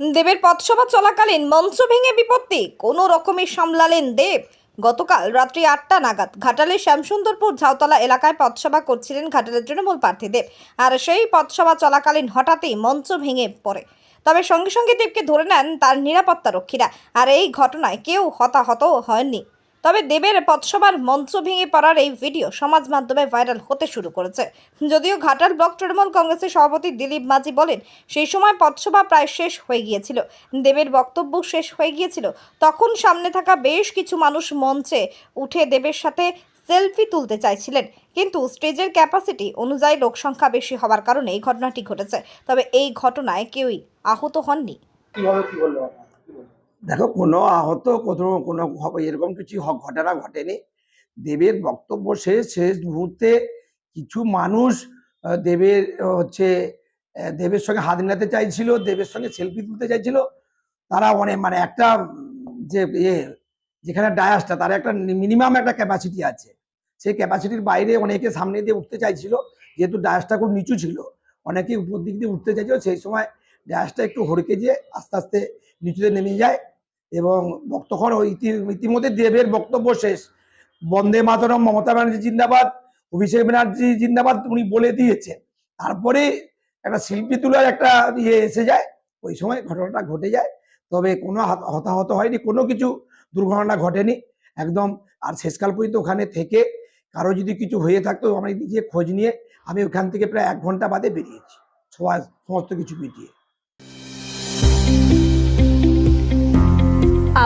দেবের পথসভা চলাকালীন মঞ্চ ভেঙে বিপত্তি। কোনো রকমে সামলালেন দেব। গতকাল রাত্রি আটটা নাগাদ ঘাটালের শ্যামসুন্দরপুর ঝাউতলা এলাকায় পথসভা করছিলেন ঘাটালের তৃণমূল প্রার্থী দেব। আর সেই পথসভা চলাকালীন হঠাৎই মঞ্চ ভেঙে পড়ে। তবে সঙ্গে সঙ্গে দেবকে ধরে নেন তার নিরাপত্তা রক্ষীরা আর এই ঘটনায় কেউ হতাহত হয়নি তবে দেবের পথসভার মঞ্চ ভেঙে পড়ার এই ভিডিও সমাজ মাধ্যমে ভাইরাল হতে শুরু করেছে। যদিও ঘাটাল ব্লক তৃণমূল কংগ্রেসের সভাপতি দিলীপ মাঝি বলেন, সেই সময় পথসভা প্রায় শেষ হয়ে গিয়েছিল। দেবের বক্তব্য শেষ হয়ে গিয়েছিল। তখন সামনে থাকা বেশ কিছু মানুষ মঞ্চে উঠে দেবের সাথে সেলফি তুলতে চাইছিলেন। কিন্তু স্টেজের ক্যাপাসিটি অনুযায়ী লোকসংখ্যা বেশি হওয়ার কারণে এই ঘটনাটি ঘটেছে। তবে এই ঘটনায় কেউই আহত হননি। দেখো, কোনো আহত, কোনো কোনো এরকম কিছু ঘটনা ঘটেনি। দেবের বক্তব্য শেষ শেষ মুহূর্তে কিছু মানুষ দেবের, হচ্ছে দেবের সঙ্গে হাত মেলাতে চাইছিল, দেবের সঙ্গে সেলফি তুলতে চাইছিল। তারা অনেক মানে একটা যে ইয়ে যেখানে ডায়াসটা, তার একটা মিনিমাম একটা ক্যাপাসিটি আছে। সেই ক্যাপাসিটির বাইরে অনেকে সামনে দিয়ে উঠতে চাইছিল, যেহেতু ডায়াসটা খুব নিচু ছিল। অনেকে উপর দিক দিয়ে উঠতে চাইছিল, সেই সময় ডায়াসটা একটু হড়কে যেয়ে আস্তে আস্তে নিচুতে নেমে যায়। এবং তখন ইতিমধ্যে দেবের বক্তব্য শেষ। বন্দে মাতরম মমতা ব্যানার্জি জিন্দাবাদ, অভিষেক ব্যানার্জি জিন্দাবাদ উনি বলে দিয়েছেন। তারপরে একটা শিল্পী তোলার একটা ইয়ে এসে যায়, ওই সময় ঘটনাটা ঘটে যায়। তবে কোনো হতাহত হয়নি, কোনো কিছু দুর্ঘটনা ঘটেনি। একদম, আর শেষকাল পর্যন্ত ওখানে থেকে কারও যদি কিছু হয়ে থাকতো আমি নিজে খোঁজ নিয়ে আমি ওখান থেকে প্রায় এক ঘণ্টা বাদে বেরিয়েছি। সবাই সমস্ত কিছু মিটিয়ে।